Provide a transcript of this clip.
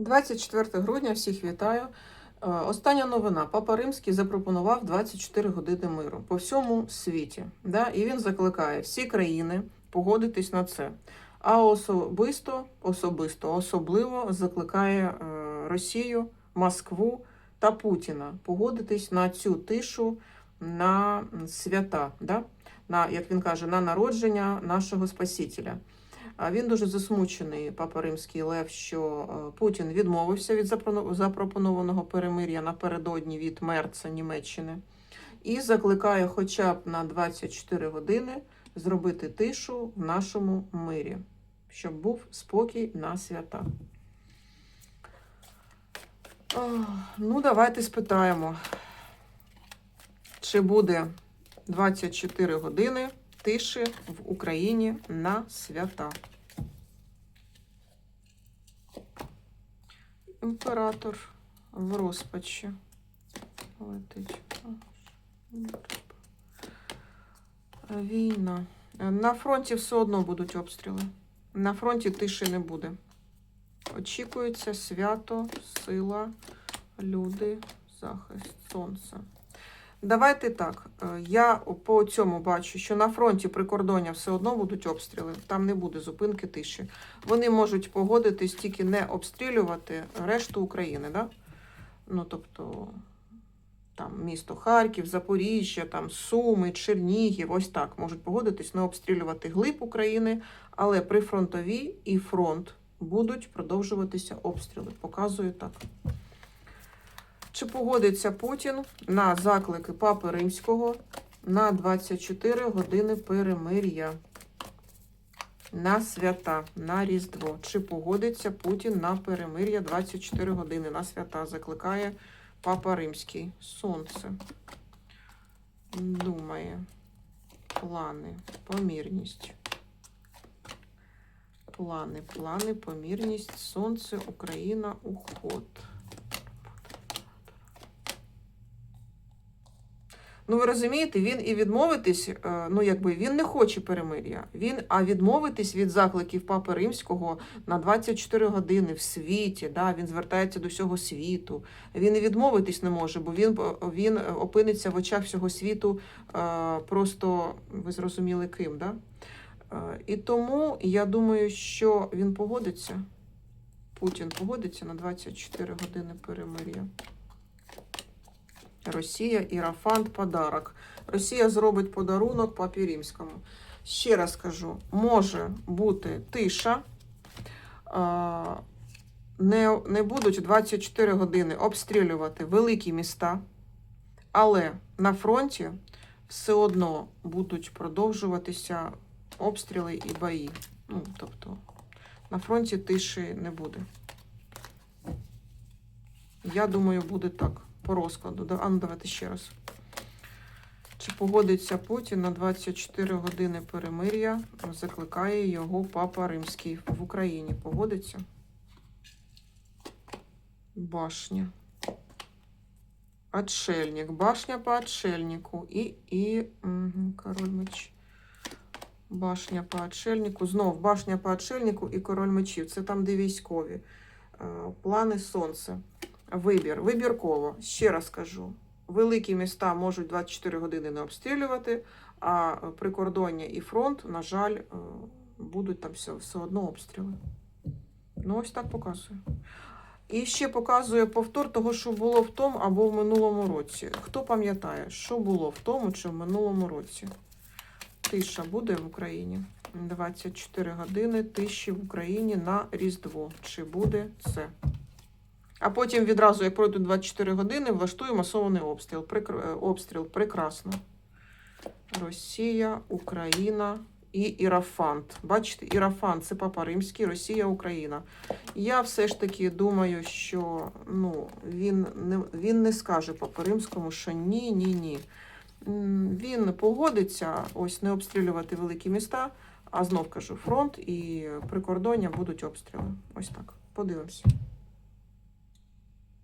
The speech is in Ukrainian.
24 грудня всіх вітаю. Е, Остання новина. Папа Римський запропонував 24 години миру по всьому світі. Да? І він закликає всі країни погодитись на це. А особисто, особисто, особливо закликає е, Росію, Москву та Путіна погодитись на цю тишу на свята, да? на, як він каже, на народження нашого Спасителя. Він дуже засмучений, папа Римський Лев, що е, Путін відмовився від запропонованого перемир'я напередодні від Мерца Німеччини і закликає хоча б на 24 години зробити тишу в нашому мирі, щоб був спокій на свята. Ну, давайте спитаємо, чи буде 24 години тиші в Україні на свята. Імператор в розпачі. Війна. На фронті все одно будуть обстріли. На фронті тиші не буде. Очікується свято, сила, люди, захист, сонце. Давайте так. е, Я по цьому бачу, що на фронті прикордоння все одно будуть обстріли, там не буде зупинки тиші. Вони можуть погодитись тільки не обстрілювати решту України, да? Ну, тобто, там місто Харків, Запоріжжя, там Суми, Чернігів, ось так можуть погодитись не обстрілювати глиб України, але прифронтові і фронт будуть продовжуватися обстріли. Показую так. Чи погодиться Путін на заклики Папи Римського на 24 години перемир'я? На свята, на Різдво. Чи погодиться Путін на перемир'я 24 години на свята? Закликає Папа Римський. Сонце. Думає. Плани, помірність. Плани, плани, помірність, сонце, Україна, уход. Ну, ви розумієте, він і відмовитись, е, ну якби він не хоче перемир'я. Він, а відмовитись від закликів Папи Римського на 24 години в світі. Да, він звертається до всього світу. Він і відмовитись не може, бо він, він опиниться в очах всього світу е, просто, ви зрозуміли, ким. Да? Е, і тому я думаю, що він погодиться. Путін погодиться на 24 години перемир'я. Росія, Ірафант, подарок. Росія зробить подарунок папі римському. Ще раз кажу, може бути тиша. Не, не будуть 24 години обстрілювати великі міста, але на фронті все одно будуть продовжуватися обстріли і бої. Ну, тобто, на фронті тиші не буде. Я думаю, буде так по розкладу. А ну давайте ще раз. Чи погодиться Путін на 24 години перемир'я? Закликає його папа римський в Україні. Погодиться? Башня. Отшельник. Башня по отшельнику. І, і король меч. Башня по отшельнику. Знов башня по отшельнику і король мечів. Це там, де військові. Е, Плани сонця. Вибір. Вибірково. Ще раз кажу. Великі міста можуть 24 години не обстрілювати, а прикордоння і фронт, на жаль, е, будуть там все, все одно обстріли. Ну, ось так показую. І ще показує повтор того, що було в тому або в минулому році. Хто пам'ятає, що було в тому чи в минулому році? Тиша буде в Україні. 24 години тиші в Україні на Різдво. Чи буде це? А потім відразу, як пройдуть 24 години, влаштує масований обстріл. Прикр... е, Обстріл прекрасно. Росія, Україна і Ірафант. Бачите, Ірафант це Папа Римський, Росія, Україна. Я все ж таки думаю, що ну, він, не, він не скаже Папа Римському, що ні, ні, ні. Він погодиться ось не обстрілювати великі міста, а знов кажу, фронт і прикордоння будуть обстріли. Ось так. Подивимося.